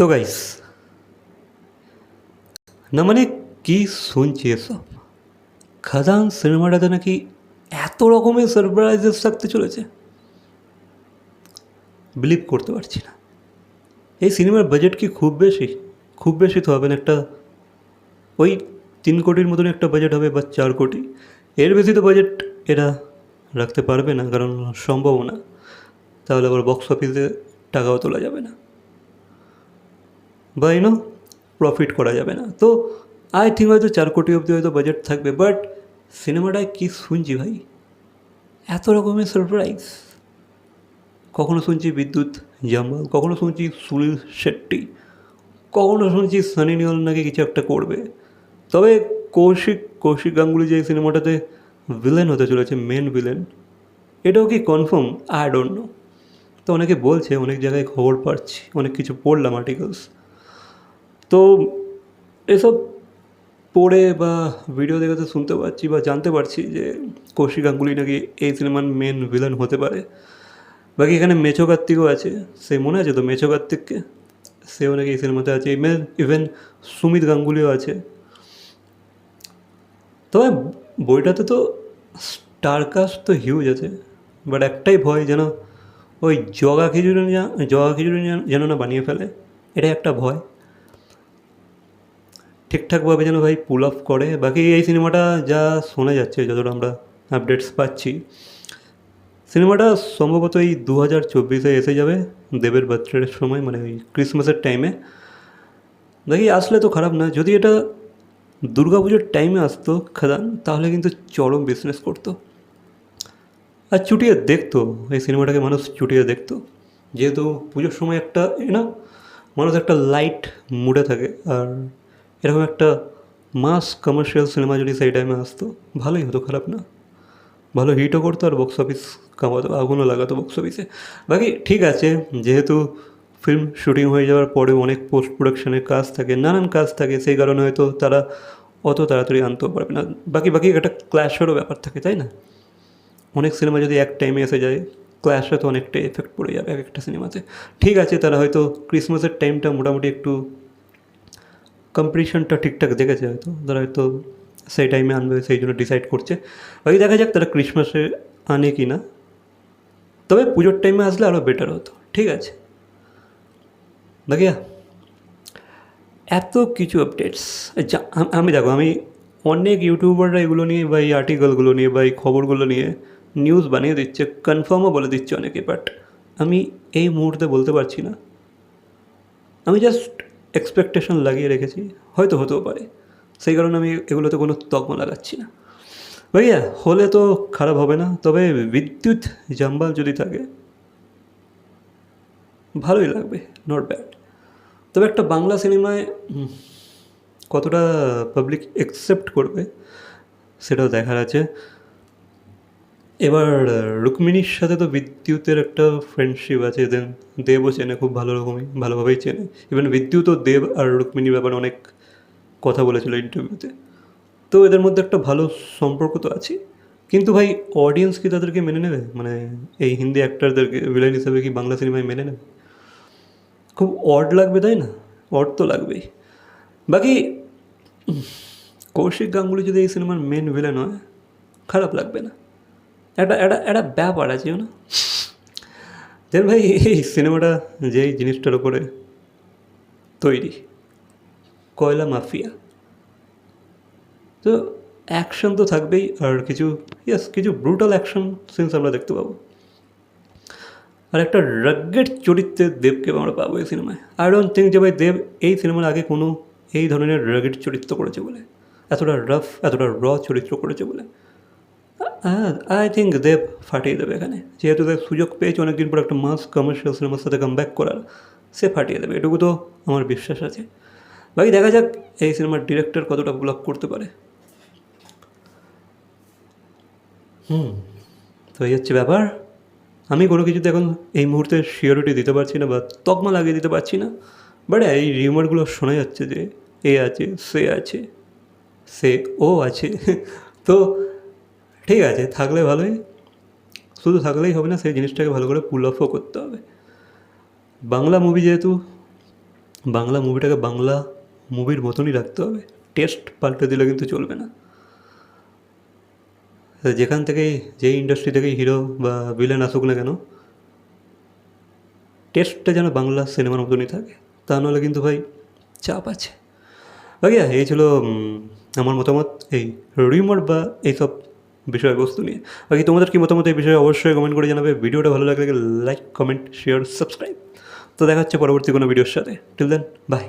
তো গাইস না মানে কি শুনছি এসব খাদান সিনেমাটাতে নাকি এত রকমের সারপ্রাইজেস থাকতে চলেছে বিলিভ করতে পারছি না এই সিনেমার বাজেট কি খুব বেশি খুব বেশি তো হবে না একটা ওই তিন কোটির মতন একটা বাজেট হবে বা চার কোটি এর বেশি তো বাজেট এরা রাখতে পারবে না কারণ সম্ভব না তাহলে আবার বক্স অফিসে টাকাও তোলা যাবে না বা ইউনো প্রফিট করা যাবে না। তো আই থিঙ্ক হয়তো চার কোটি অবধি হয়তো বাজেট থাকবে বাট সিনেমাটায় কী শুনছি ভাই? এত রকমের সারপ্রাইজ কখনো শুনছি বিদ্যুৎ জাম্বাল, কখনো শুনছি সুনীল শেট্টি, কখনো শুনছি সানি নিয়ল নাকি কিছু একটা করবে। তবে কৌশিক কৌশিক গাঙ্গুলি যে সিনেমাটাতে ভিলেন হতে চলেছে মেন ভিলেন এটাও কি কনফার্ম আই ডোন্ট নো তো অনেকে বলছে, অনেক জায়গায় খবর পাচ্ছি, অনেক কিছু পড়লাম আর্টিকেলস তো এসব পড়ে বা ভিডিও দেখাতে শুনতে পাচ্ছি বা জানতে পারছি যে কৌশিক গাঙ্গুলি নাকি এই সিনেমার মেন ভিলেন হতে পারে। বাকি এখানে মেছো কার্তিকও আছে, সে মনে আছে তো মেছো কার্তিককে? সেও নাকি এই সিনেমাতে আছে। ইভেন ইভেন সুমিত গাঙ্গুলিও আছে। তবে বইটাতে তো স্টারকাস্ট তো হিউজ আছে বাট একটাই ভয় যেন ওই জগা খিচুড়ি জগা খিচুড়ি যেন না বানিয়ে ফেলে, এটাই একটা ভয়। ঠিকঠাকভাবে যেন ভাই পুল অফ করে। বাকি এই সিনেমাটা যা শোনা যাচ্ছে, যতটা আমরা আপডেটস পাচ্ছি, সিনেমাটা সম্ভবত এই দু হাজার চব্বিশে এসে যাবে, দেবের বার্থডের সময় মানে ওই ক্রিসমাসের টাইমে দেখি, আসলে তো খারাপ না, যদি এটা দুর্গাপুজোর টাইমে আসতো খাদান, তাহলে কিন্তু চরম বিজনেস করতো। আর চুটিয়ে দেখতো, এই সিনেমাটাকে মানুষ চুটিয়ে দেখতো। যেহেতু পুজোর সময় একটা না মানুষ একটা লাইট মুডে থাকে, আর এরকম একটা মাস কমার্শিয়াল সিনেমা যদি সেই টাইমে আসতো, ভালোই হতো, খারাপ না? ভালো হিটও করতো আর বক্স অফিস কামাতো, আগুনও লাগাতো বক্স অফিসে বাকি ঠিক আছে, যেহেতু ফিল্ম শুটিং হয়ে যাওয়ার পরে অনেক পোস্ট প্রোডাকশনের কাজ থাকে, নানান কাজ থাকে, সেই কারণে হয়তো তারা অত তাড়াতাড়ি আনতেও পারবে না। বাকি বাকি একটা ক্ল্যাশেরও ব্যাপার থাকে, তাই না? অনেক সিনেমা যদি এক টাইমে এসে যায় ক্ল্যাশে তো অনেকটাই এফেক্ট পড়ে যাবে এক একটা সিনেমাতে ঠিক আছে, তারা হয়তো ক্রিসমাসের টাইমটা মোটামুটি একটু কম্পিটিশনটা ঠিকঠাক দেখেছে হয়তো। তারা হয়তো সেই টাইমে আনবে, সেই জন্য ডিসাইড করছে। বাকি দেখা যাক তারা ক্রিসমাসে আনে কি না তবে পুজোর টাইমে আসলে আরও বেটার হতো, ঠিক আছে? দেখিয়া এত কিছু আপডেটস আমি দেখো, আমি অনেক ইউটিউবাররা এগুলো নিয়ে বা এই আর্টিকেলগুলো নিয়ে বা এই খবরগুলো নিয়ে নিউজ বানিয়ে দিচ্ছে কনফার্মও বলে দিচ্ছে অনেকে বাট আমি এই মুহূর্তে বলতে পারছি না। আমি জাস্ট এক্সপেকটেশন লাগিয়ে রেখেছি, হয়তো হতেও পারে। সেই কারণে আমি এগুলোতে কোনো তকমা লাগাচ্ছি না। ভাইয়া, হলে তো খারাপ হবে না, তবে বিদ্যুৎ জাম্বাল যদি থাকে, ভালোই লাগবে নট ব্যাড তবে একটা বাংলা সিনেমায় কতটা পাবলিক অ্যাকসেপ্ট করবে, সেটাও দেখার আছে। এবার রুক্মিণীর সাথে তো বিদ্যুতের একটা ফ্রেন্ডশিপ আছে দেন দেবও চেনে খুব ভালো রকমই, ভালোভাবেই চেনে। ইভেন বিদ্যুৎও দেব আর রুক্মিণীর ব্যাপারে অনেক কথা বলেছিল ইন্টারভিউতে তো এদের মধ্যে একটা ভালো সম্পর্ক তো আছে। কিন্তু ভাই অডিয়েন্স কি তাদেরকে মেনে নেবে? মানে এই হিন্দি অ্যাক্টারদেরকে ভিলেন হিসেবে কি বাংলা সিনেমায় মেনে নেবে? খুব অড লাগবে, তাই না? অড তো লাগবেই। বাকি কৌশিক গাঙ্গুলি যদি এই সিনেমার মেন ভিলেন হয়, খারাপ লাগবে না। একটা একটা একটা ব্যাপার আছে না দেন ভাই, এই সিনেমাটা যেই জিনিসটার উপরে তৈরি, কয়লা মাফিয়া। তো অ্যাকশন তো থাকবেই, আর কিছু ইয়াস কিছু ব্রুটাল অ্যাকশন সিনস আমরা দেখতে পাবো। আর একটা রাগ্গেড চরিত্রে দেবকে আমরা পাবো এই সিনেমায়। আই ডোন্ট থিঙ্ক যে ভাই দেব এই সিনেমার আগে কোনো এই ধরনের রাগেড চরিত্র করেছে বলে, এতটা রাফ এতটা র চরিত্র করেছে বলে। আই থিঙ্ক দেব ফাটিয়ে দেবে এখানে। যেহেতু দেব সুযোগ পেয়েছে, অনেকদিন পর একটা মাস কমার্শিয়াল সিনেমার সাথে কাম ব্যাক করার, সে ফাটিয়ে দেবে। এটুকু তো আমার বিশ্বাস আছে। বাকি দেখা যাক এই সিনেমার ডিরেক্টর কতটা ব্লক করতে পারে। হুম, তো এই হচ্ছে ব্যাপার। আমি কোনো কিছুতে এখন এই মুহূর্তে শিওরিটি দিতে পারছি না বা তকমা লাগিয়ে দিতে পারছি না। বাট এই রিউমারগুলো শোনা যাচ্ছে যে, এ আছে, সে আছে, সে ও আছে। তো ঠিক আছে, থাকলে ভালোই, শুধু থাকলেই হবে না, সেই জিনিসটাকে ভালো করে পুল অফও করতে হবে। বাংলা মুভি যেহেতু, বাংলা মুভিটাকে বাংলা মুভির মতনই রাখতে হবে। টেস্ট পাল্টে দিলে কিন্তু চলবে না। যেখান থেকেই যেই ইন্ডাস্ট্রি থেকেই হিরো বা ভিলেন আসুক না কেন টেস্টটা যেন বাংলা সিনেমার মতনই থাকে। তা নাহলে কিন্তু ভাই, চাপ আছে। বাকি এই ছিল আমার মতামত। এই রিমোট বা এইসব বিষয়বস্তু নিয়ে। বাকি তোমাদের কি মতামত এই বিষয়ে অবশ্যই কমেন্ট করে জানাবে। ভিডিওটা ভালো লাগলে লাইক কমেন্ট শেয়ার সাবস্ক্রাইব তো দেখা হচ্ছে পরবর্তী কোনো ভিডিওর সাথে। Till then by